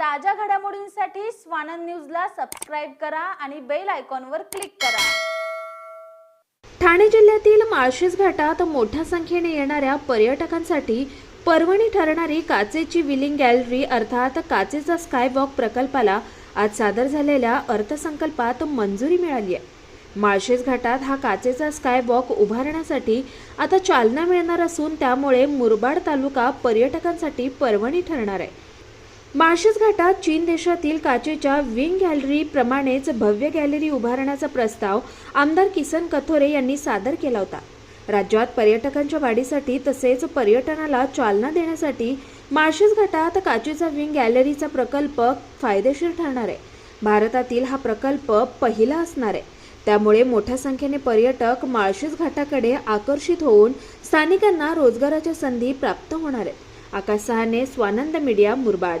ताज्या घडामोडींसाठी स्वानंद न्यूजला सबस्क्राईब करा आणि बेल आयकॉनवर क्लिक करा. ठाणे जिल्ह्यातील माळशेज घाटात मोठ्या संख्येने येणाऱ्या पर्यटकांसाठी पर्वणी ठरणारी काचेची विलिंग गॅलरी अर्थात काचेचा स्कायवॉक प्रकल्पाला आज सादर झालेल्या अर्थसंकल्पात मंजुरी मिळाली आहे. माळशेज घाटात हा काचेचा स्कायवॉक उभारण्यासाठी आता चालना मिळणार असून त्यामुळे मुरबाड तालुका पर्यटकांसाठी पर्वणी ठरणार आहे. माळशेज घाटात चीन देशातील काचेच्या विंग गॅलरी प्रमाणेच भव्य गॅलरी उभारण्याचा प्रस्ताव आमदार किसन कथोरे यांनी सादर केला होता. राज्यात पर्यटकांच्या वाढीसाठी तसेच पर्यटनाला चालना देण्यासाठी माळशेज घाटात काचेचा विंग गॅलरीचा प्रकल्प फायदेशीर ठरणार आहे. भारतातील हा प्रकल्प पहिला असणार आहे. त्यामुळे मोठ्या संख्येने पर्यटक माळशेज घाटाकडे आकर्षित होऊन स्थानिकांना रोजगाराच्या संधी प्राप्त होणार आहेत. आकाश सहाने स्वानंद मीडिया मुरबाड.